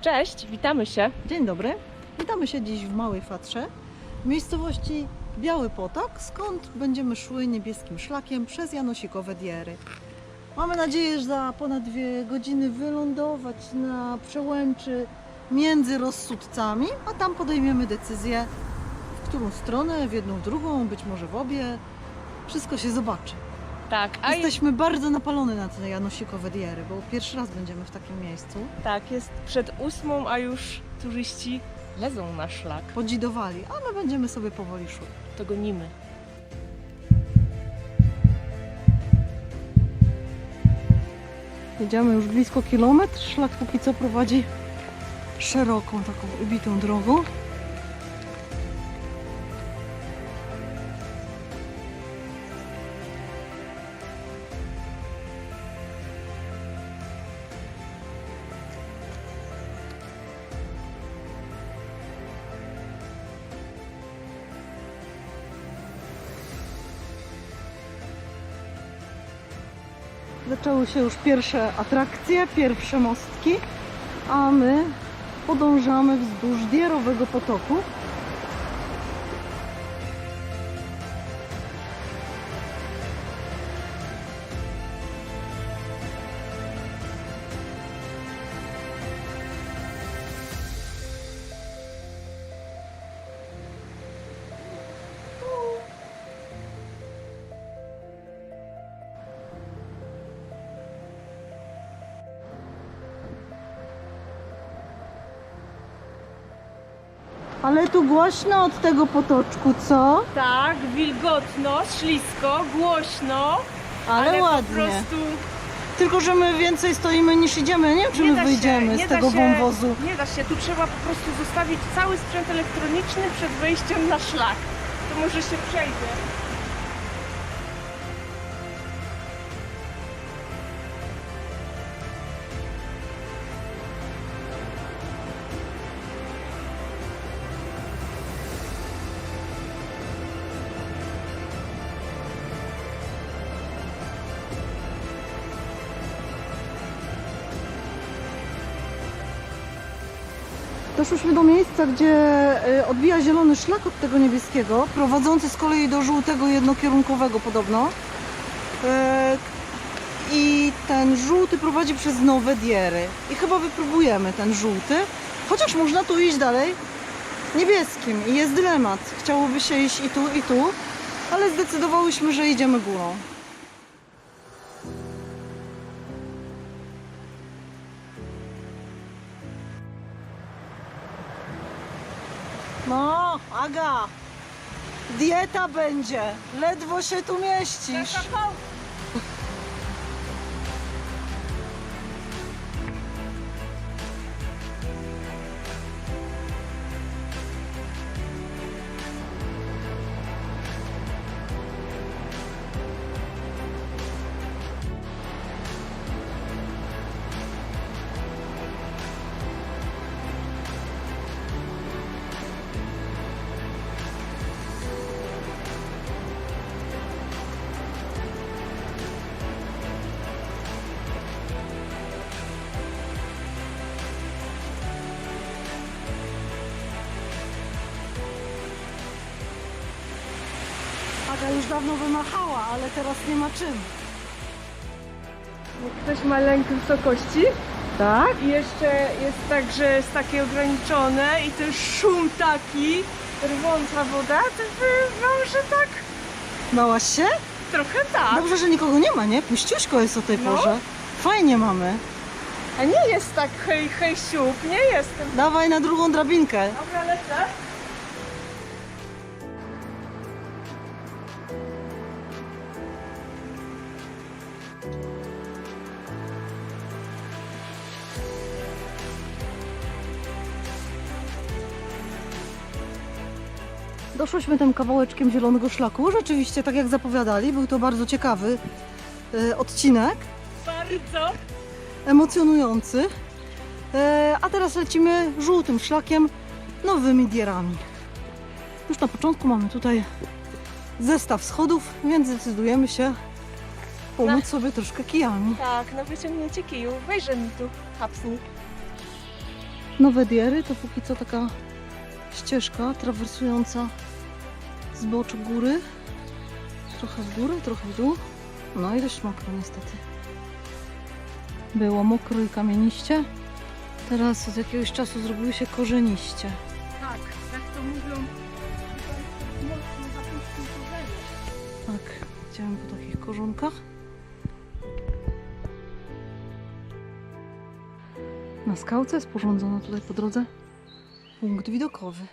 Cześć, witamy się. Dzień dobry. Witamy się dziś w Małej Fatrze, w miejscowości Biały Potok, skąd będziemy szły niebieskim szlakiem przez Janosikowe Diery. Mamy nadzieję, że za ponad dwie godziny wylądować na przełęczy między rozsudcami, a tam podejmiemy decyzję, w którą stronę, w jedną, w drugą, być może w obie. Wszystko się zobaczy. Tak, a jest, Jesteśmy bardzo napalone na te Janosikowe Diery, bo pierwszy raz będziemy w takim miejscu. tak, jest przed ósmą, a już turyści lezą na szlak. Podzidowali, a my będziemy sobie powoli szły. To gonimy. Jedziemy już blisko kilometr. Szlak póki co prowadzi szeroką, taką ubitą drogą. Zaczęły się już pierwsze atrakcje, pierwsze mostki, a my podążamy wzdłuż Dierowego potoku. Ale tu głośno od tego potoczku, co? Tak, wilgotno, ślisko, głośno, Ale, ale, ładnie. po prostu Tylko, że my więcej stoimy niż idziemy. Nie wiem, czy nie my wyjdziemy się, z tego się, wąwozu. Nie da się, tu trzeba po prostu zostawić cały sprzęt elektroniczny przed wejściem na szlak. To może się przejdzie. Doszłyśmy do miejsca, gdzie y, odbija zielony szlak od tego niebieskiego, prowadzący z kolei do żółtego jednokierunkowego podobno. E, I ten żółty prowadzi przez nowe diery. I chyba wypróbujemy ten żółty. Chociaż można tu iść dalej niebieskim. I jest dylemat. Chciałoby się iść i tu, i tu, ale zdecydowałyśmy, że idziemy górą. Aga, dieta będzie. Ledwo się tu mieścisz. Aga już dawno wymachała, ale teraz nie ma czym. Ktoś ma lęk wysokości Tak? i jeszcze jest tak, że jest takie ograniczone i też szum taki, rwąca woda, to wam, że tak Bałaś się? trochę tak. Dobrze, że nikogo nie ma, nie? Puściuśko jest o tej No. porze. Fajnie mamy. A nie jest tak hej, hej, siup, nie jestem. Dawaj na drugą drabinkę. Dobra, lecę. Doszłyśmy tym kawałeczkiem zielonego szlaku. Rzeczywiście, tak jak zapowiadali, był to bardzo ciekawy e, odcinek, Bardzo. emocjonujący. E, a teraz lecimy żółtym szlakiem, nowymi dierami. Już na początku mamy tutaj zestaw schodów, więc decydujemy się pomóc sobie troszkę kijami. Tak, na wyciągnięcie kiju. Wejrze mi tu, hapsnik. Nowe Diery to póki co taka ścieżka trawersująca zboczu góry. Trochę w górę, trochę w dół. No i dość mokro niestety. Było mokro i kamieniście. Teraz od jakiegoś czasu zrobiły się korzeniście. Tak, jak to mówią. Tak, idziemy po takich korzonkach. Na skałce sporządzono tutaj po drodze punkt widokowy.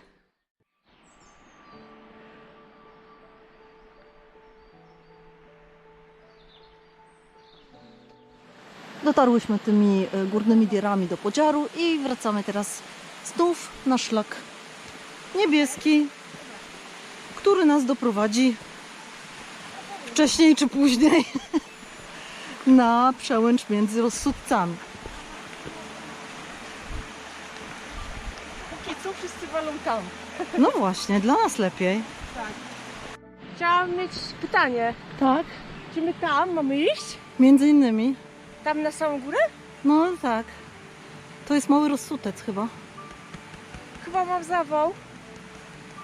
Dotarłyśmy tymi e, górnymi dierami do podziaru i wracamy teraz znów na szlak niebieski, który nas doprowadzi wcześniej czy później na przełęcz między rozsudcami. Póki tam. No właśnie, dla nas lepiej. Tak. Chciałam mieć pytanie. Tak. Czy my tam mamy iść? Między innymi. Tam na samą górę? No tak. To jest mały rozsutec chyba. Chyba mam zawał.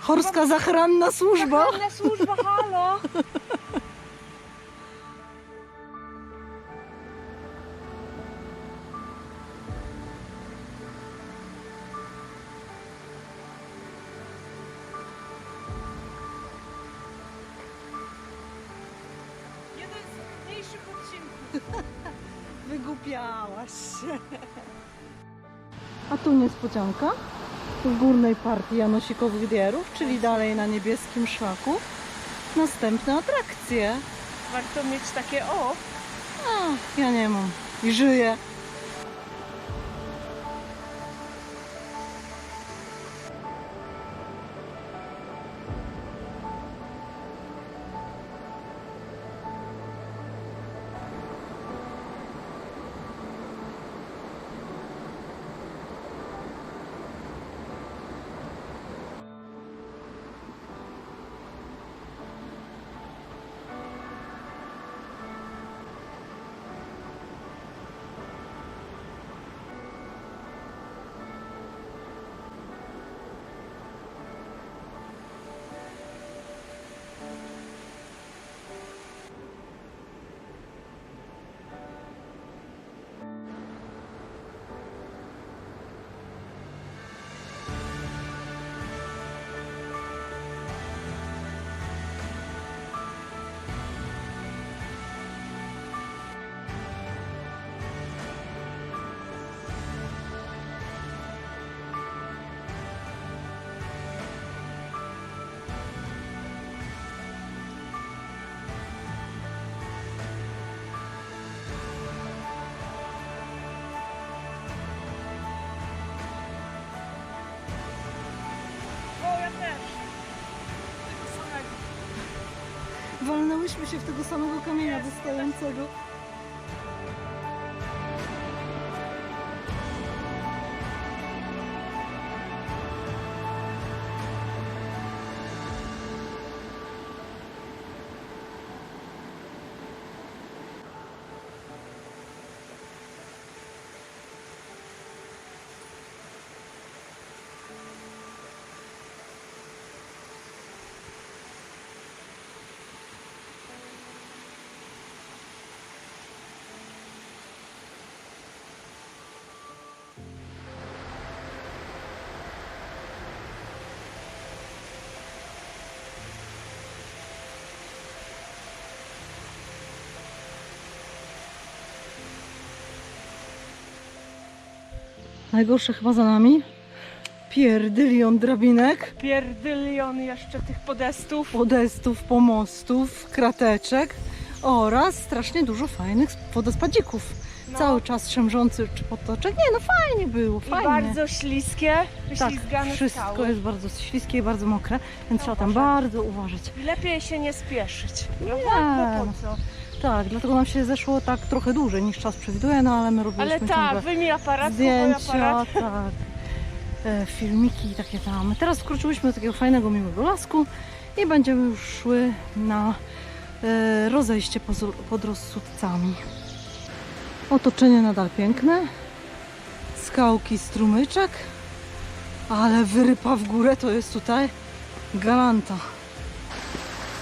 Chorska Zachranna Służba. Zachętna służba, halo! niespodzianka. W górnej partii Janosikowych Dierów, czyli dalej na niebieskim szlaku. Następne atrakcje. Warto mieć takie o. A, ja nie mam. I żyję. Walnęłyśmy się w tego samego kamienia wystającego. Najgorsze chyba za nami. Pierdylion drabinek, Pierdylion jeszcze tych podestów. podestów, pomostów, krateczek oraz strasznie dużo fajnych wodospadzików. No. Cały czas szemrzący czy potoczek. Nie no fajnie było, I fajnie. bardzo śliskie, tak, wszystko skały. jest bardzo śliskie i bardzo mokre, więc trzeba tam bardzo uważać. I lepiej się nie spieszyć. Nie. Prawda? Bo po co? Tak, dlatego nam się zeszło tak trochę dłużej niż czas przewiduje, no ale my robiliśmy Ale tak, ciągle wyjmij aparat, zdjęcia, aparat. tak, e, filmiki takie tam. Teraz wkroczyłyśmy do takiego fajnego, miłego lasku i będziemy już szły na e, rozejście pod rozsudcami. Otoczenie nadal piękne. skałki strumyczek, ale wyrypa w górę to jest tutaj galanta.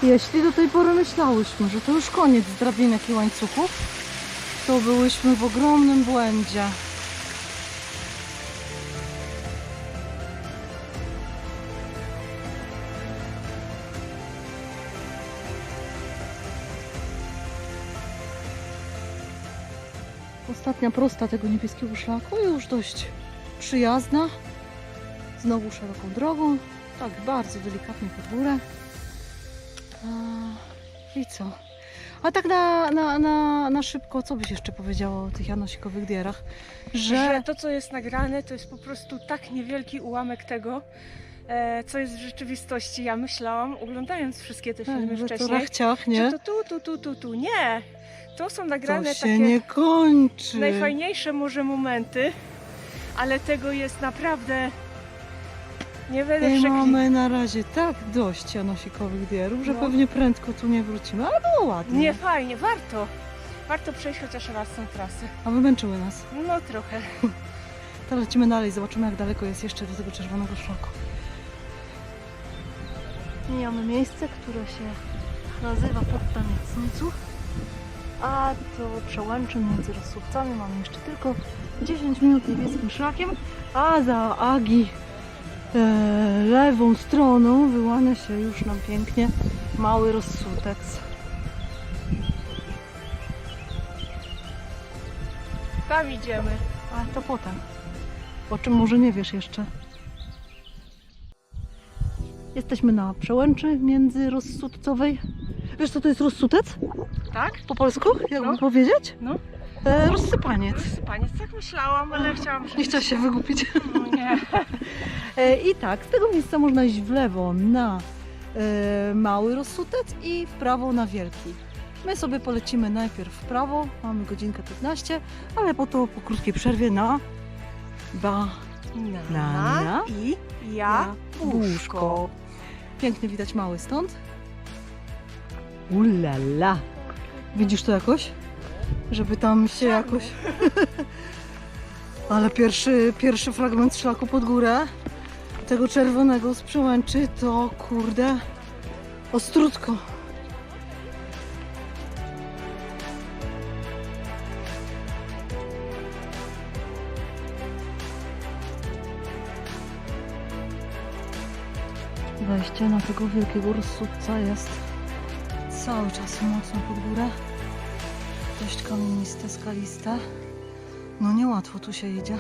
Jeśli do tej pory myślałyśmy, że to już koniec drabinek i łańcuchów, to byłyśmy w ogromnym błędzie. Ostatnia prosta tego niebieskiego szlaku, już dość przyjazna. Znowu szeroką drogą, tak bardzo delikatnie pod górę. I co? A tak na, na, na, na szybko, co byś jeszcze powiedziała o tych janosikowych dierach? Że, że to, co jest nagrane, to jest po prostu tak niewielki ułamek tego, e, co jest w rzeczywistości. Ja myślałam, oglądając wszystkie te filmy Tak, to wcześniej, rachciach, nie? że to tu, tu, tu, tu, tu. Nie! To są To nagrane się takie nie kończy. najfajniejsze może momenty, ale tego jest naprawdę nie będę I przeklinać. mamy na razie tak dość janosikowych dierów, że No. pewnie prędko tu nie wrócimy, ale było ładnie. Nie, fajnie, warto. Warto przejść chociaż raz tą trasę. A wymęczyły nas. No trochę. To lecimy dalej, zobaczymy jak daleko jest jeszcze do tego czerwonego szlaku. Mijamy miejsce, które się nazywa Poddaniecniców, a to przełęczy między Rosówcami mamy jeszcze tylko 10 minut niebieskim szlakiem, a za Agi lewą stroną wyłania się już nam pięknie mały rozsutec. Tam idziemy. A to potem. O czym może nie wiesz jeszcze. Jesteśmy na przełęczy międzyrozsudcowej. Wiesz co to jest rozsutec? Tak? Po polsku? Jakby No. powiedzieć? No. E, rozsypaniec. Rozsypaniec, tak myślałam, ale chciałam, Nie chciała się wygupić. No nie. E, I tak, z tego miejsca można iść w lewo na e, mały rozsutec i w prawo na wielki. My sobie polecimy najpierw w prawo, mamy godzinkę 15, ale po to po krótkiej przerwie na ba Na, Na- i ja łóżko. Pięknie widać mały stąd. Ulala. Widzisz to jakoś? Żeby tam się jakoś... Ale pierwszy, pierwszy fragment szlaku pod górę tego czerwonego z przełęczy to kurde ostrutko. Wejście na tego wielkiego rozsudca jest cały czas mocno pod górę. Dość kamieniste, skaliste. No niełatwo tu się idzie.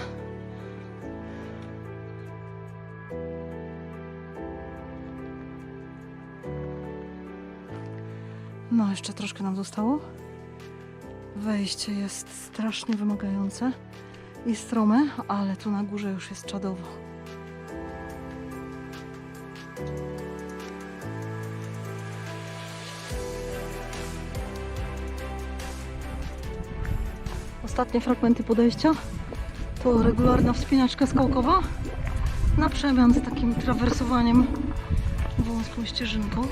Jeszcze troszkę nam zostało. Wejście jest strasznie wymagające i strome, ale tu na górze już jest czadowo. Ostatnie fragmenty podejścia to regularna wspinaczka skałkowa na przemian z takim trawersowaniem wąską ścieżynką.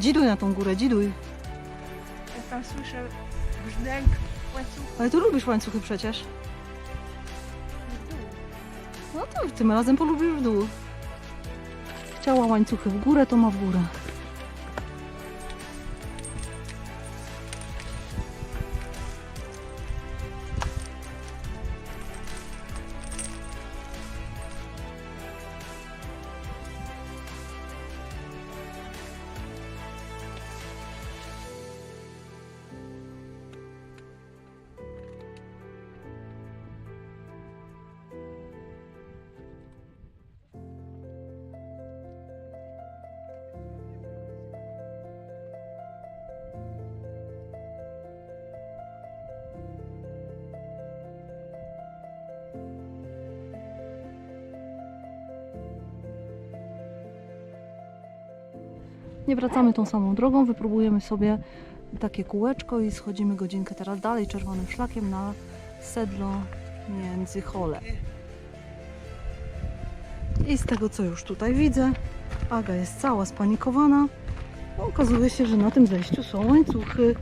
Dziduj na tą górę, dziduj. Ja tam słyszę brzdęk łańcucha Ale ty lubisz łańcuchy przecież. No to tym razem polubisz w dół. Chciała łańcuchy w górę, to ma w górę. Nie wracamy tą samą drogą, wypróbujemy sobie takie kółeczko i schodzimy godzinkę teraz dalej czerwonym szlakiem na sedlo między Hole. I z tego co już tutaj widzę, Aga jest cała spanikowana, Okazuje się, że na tym zejściu są łańcuchy.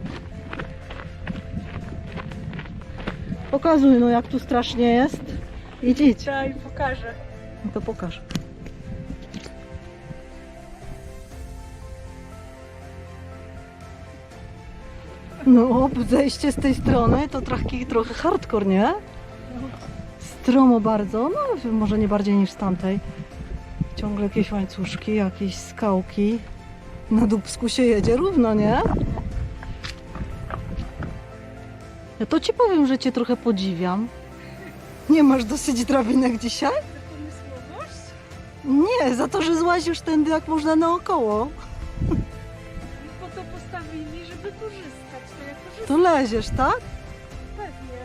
Pokazuj, no jak tu strasznie jest. Idź, idź. Daj, pokażę. No to pokaż. No, zejście z tej strony to trochę, trochę hardcore, nie? Stromo bardzo, no może nie bardziej niż z tamtej. Ciągle jakieś łańcuszki, jakieś skałki. Na dubsku się jedzie równo, nie? Ja to ci powiem, że cię trochę podziwiam. Nie masz dosyć drabinek dzisiaj? Nie, za to, że złazisz tędy jak można naokoło. Postawili, żeby korzystać. To ja korzystam To leziesz, tak? pewnie.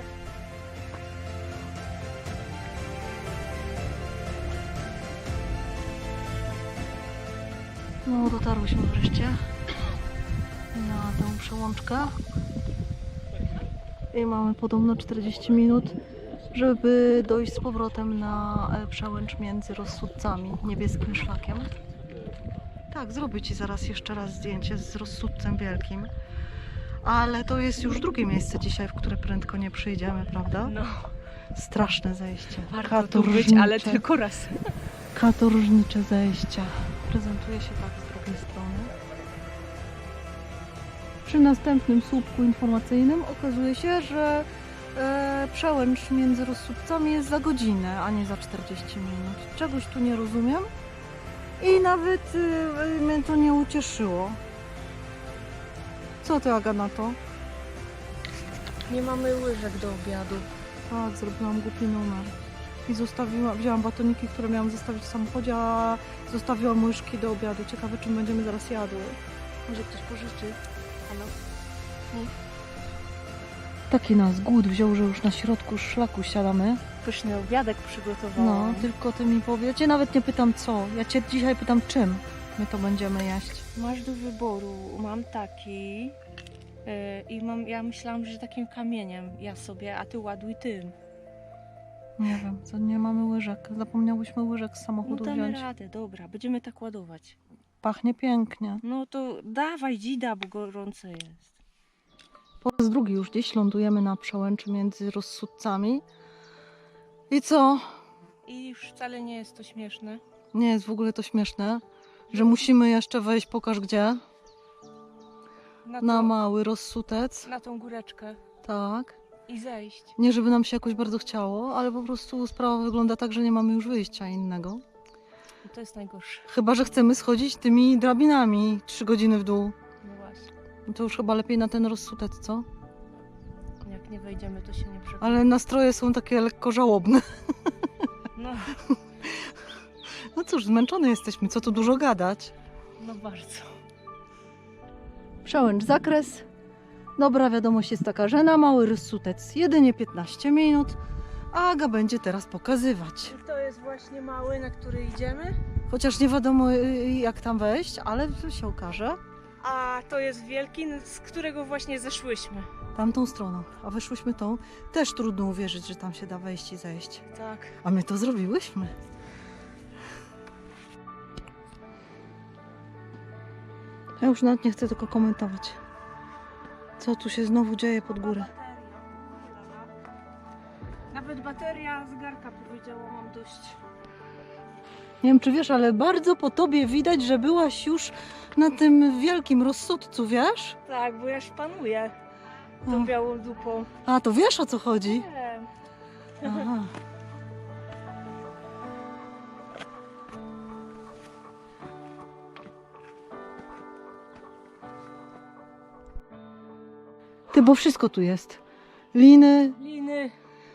No, dotarłyśmy wreszcie na tę przełączkę. I mamy podobno 40 minut, żeby dojść z powrotem na e, przełęcz między rozsudcami, niebieskim szlakiem. Tak, zrobię Ci zaraz jeszcze raz zdjęcie z rozsudcem wielkim. Ale to jest już drugie miejsce dzisiaj, w które prędko nie przyjdziemy, prawda? No, Straszne zejście. warto tu być, ale tylko raz. Katorżnicze zejścia. Prezentuje się tak z drugiej strony. Przy następnym słupku informacyjnym okazuje się, że e, przełęcz między rozsupcami jest za godzinę, a nie za 40 minut. Czegoś tu nie rozumiem i nawet e, mnie to nie ucieszyło. Co ty, Aga, na to? Nie mamy łyżek do obiadu. Tak, zrobiłam głupi numer. I zostawiłam, wzięłam batoniki, które miałam zostawić w samochodzie, a zostawiłam łyżki do obiadu. Ciekawe, czym będziemy zaraz jadły. Może ktoś pożyczy? Halo? Taki nas głód wziął, że już na środku szlaku siadamy. Pyszny obiadek No, przygotowałam. tylko ty mi powiedz. Ja nawet nie pytam co. Ja cię dzisiaj pytam czym my to będziemy jeść. Masz do wyboru. Mam taki. yy, I mam, ja myślałam, że takim kamieniem ja sobie, a ty ładuj tym. Nie wiem, co nie mamy łyżek. Zapomniałyśmy łyżek z No samochodu damy wziąć. radę, dobra, będziemy tak ładować. Pachnie pięknie. No to dawaj dzida, bo gorące jest. Po raz drugi już gdzieś lądujemy na przełęczy między rozsudcami. I co? I już wcale nie jest to śmieszne. Nie jest w ogóle to śmieszne, że musimy jeszcze wejść, pokaż gdzie, Na, na to, mały rozsutec. na tą góreczkę Tak. i zejść. Nie, żeby nam się jakoś bardzo chciało, ale po prostu sprawa wygląda tak, że nie mamy już wyjścia innego. I to jest najgorsze. Chyba, że chcemy schodzić tymi drabinami trzy godziny w dół. No właśnie. To już chyba lepiej na ten rozsutec, co? Nie wejdziemy, to się nie przekona. Ale nastroje są takie lekko żałobne. No, No cóż, zmęczone jesteśmy, co tu dużo gadać. no bardzo. Przełęcz zakres. Dobra wiadomość jest taka, że na mały rozsutec jedynie 15 minut, a Aga będzie teraz pokazywać. I to jest właśnie mały, na który idziemy. Chociaż nie wiadomo y, jak tam wejść, ale to się okaże. A to jest wielki, z którego właśnie zeszłyśmy. Tamtą stroną, a wyszłyśmy tą. Też trudno uwierzyć, że tam się da wejść i zejść. Tak. A my to zrobiłyśmy. Ja już nawet nie chcę tylko komentować. Co tu się znowu dzieje pod górę? Nawet bateria zegarka powiedziała, mam dość. Nie wiem, czy wiesz, ale bardzo po tobie widać, że byłaś już na tym wielkim rozsudcu, wiesz? Tak, bo ja szpanuję tą O. białą dupą. A, to wiesz o co chodzi? Wiem. Aha. Ty, bo wszystko tu jest. Liny, Liny,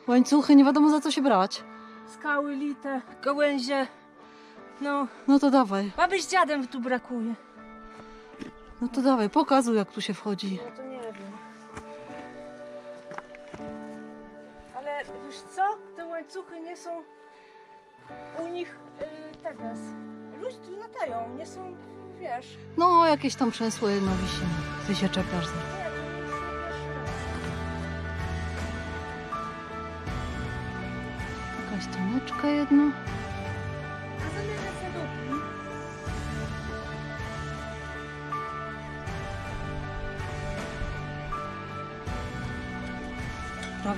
łańcuchy, nie wiadomo za co się brać. skały lite, gałęzie. No, No to dawaj, baby z dziadem tu brakuje. No to dawaj, pokazuj jak tu się wchodzi. No to nie wiem. Ale wiesz co? Te łańcuchy nie są u nich yy, teraz. Ludzie tu latają, nie są, wiesz. No, jakieś tam przęsło jedno wisi. Ty się czepiasz. za- Nie, to już nie pierwszy raz. Jakaś toneczka jedna.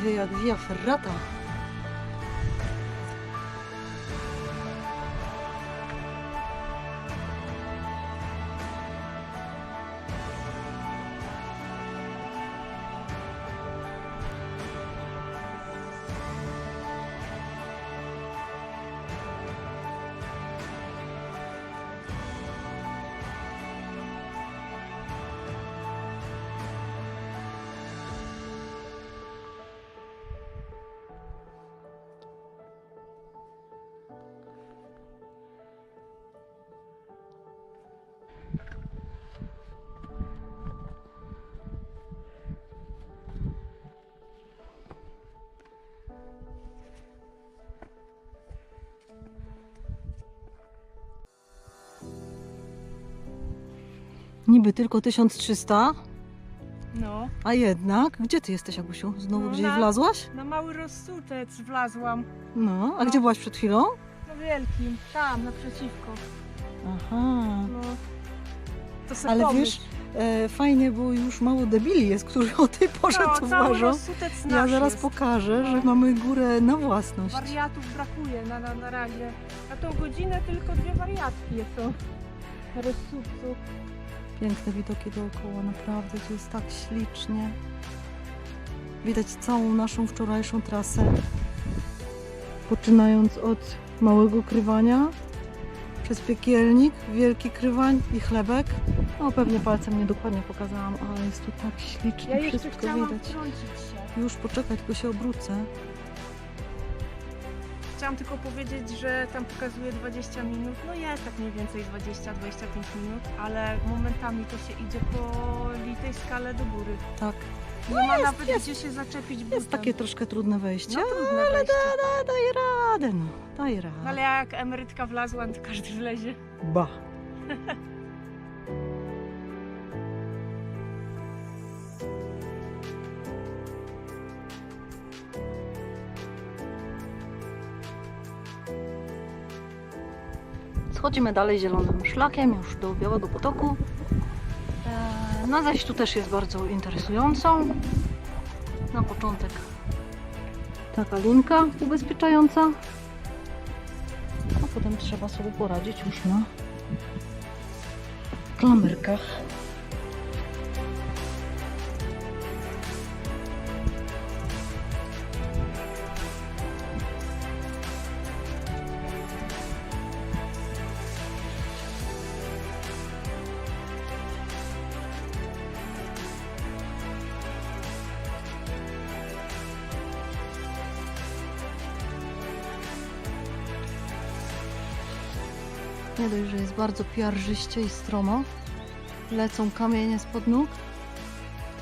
هيك فيها في الرطب. Niby tylko 1300, No, a jednak. Gdzie ty jesteś, Agusiu? Znowu No, gdzieś na- wlazłaś? na mały rozsutec wlazłam. No, a No. gdzie byłaś przed chwilą? No wielkim, tam, naprzeciwko. Aha. No. To sobie Ale pomyśl. wiesz, e, fajnie, bo już mało debili jest, którzy o tej porze no, to cały ważą. rozsutec Ja zaraz jest. pokażę, że No. mamy górę na własność. Wariatów brakuje na, na, na razie. Na tą godzinę tylko dwie wariatki są na rozsupcu. Piękne widoki dookoła, naprawdę, to jest tak ślicznie. Widać całą naszą wczorajszą trasę. Poczynając od małego krywania, przez piekielnik, wielki krywań i chlebek. No pewnie palcem niedokładnie pokazałam, ale jest tu tak ślicznie, Ja wszystko widać. Już poczekaj, tylko się obrócę. Chciałam tylko powiedzieć, że tam pokazuje 20 minut. No jest tak mniej więcej 20-25 minut, ale momentami to się idzie po litej skale do góry. Tak, Nie ma jest, nawet jest. gdzie się zaczepić butem. jest takie troszkę trudne wejście, no, trudne ale wejście. da, da, daje radę, no, daje radę. No, ale jak emerytka wlazła, to każdy wlezie. Ba. Schodzimy dalej zielonym szlakiem już do Białego Potoku. E, Na zejść tu też jest bardzo interesująco. Na początek taka linka ubezpieczająca. A potem trzeba sobie poradzić już na klamerkach. Nie dość, że jest bardzo piarżyście i stromo. Lecą kamienie spod nóg.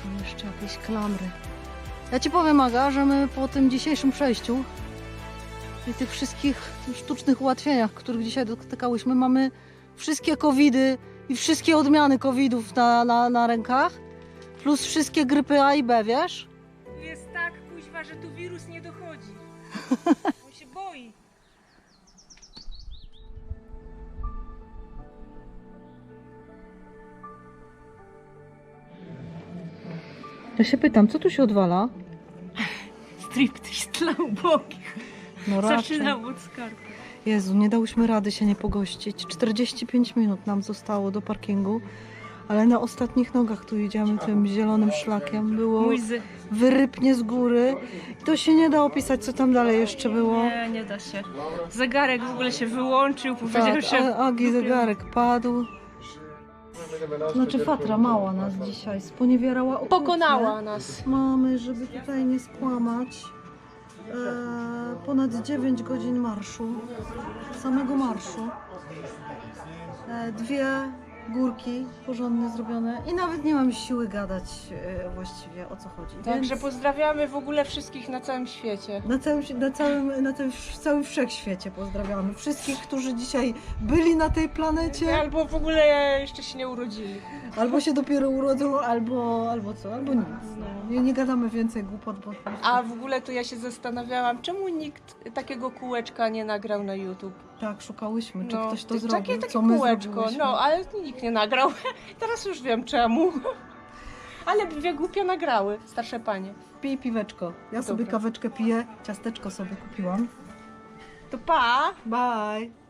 To jeszcze jakieś klamry. Ja Ci powiem, Aga, że my po tym dzisiejszym przejściu i tych wszystkich sztucznych ułatwieniach, których dzisiaj dotykałyśmy, mamy wszystkie covidy i wszystkie odmiany covidów na, na, na rękach, plus wszystkie grypy A i B, wiesz? Jest tak, kuźwa, że tu wirus nie dochodzi. On się boi. Ja się pytam, co tu się odwala? Striptease dla ubogich. No raczej. Zaczynam od skarbu. Jezu, nie dałyśmy rady się nie pogościć. 45 minut nam zostało do parkingu, ale na ostatnich nogach tu idziemy tym zielonym szlakiem. Było Mój wyrypnie z góry. I to się nie da opisać, co tam dalej jeszcze było. Nie, nie da się. Zegarek w ogóle się wyłączył, powiedział, Tak, że... a Agi zegarek padł. Znaczy Fatra mała nas dzisiaj sponiewierała okrutnie. Pokonała nas. Mamy, żeby tutaj nie skłamać, e, ponad 9 godzin marszu, samego marszu. E, dwie górki porządnie zrobione i nawet nie mam siły gadać e, właściwie o co chodzi. Także Więc pozdrawiamy w ogóle wszystkich na całym świecie. na całym, na, całym, na tym w całym wszechświecie pozdrawiamy wszystkich, którzy dzisiaj byli na tej planecie, Albo w ogóle jeszcze się nie urodzili. albo się dopiero urodzą, albo, albo co, albo nic. No. Nie, nie gadamy więcej głupot, bo po prostu- A w ogóle to ja się zastanawiałam, czemu nikt takiego kółeczka nie nagrał na YouTube. Tak, szukałyśmy, czy no, ktoś to zrobił. Takie, takie co my kółeczko, no ale nikt nie nagrał. Teraz już wiem czemu. Ale dwie głupio nagrały, starsze panie. Pij piweczko. Ja Dobra. sobie kaweczkę piję, ciasteczko sobie kupiłam. To pa! Bye!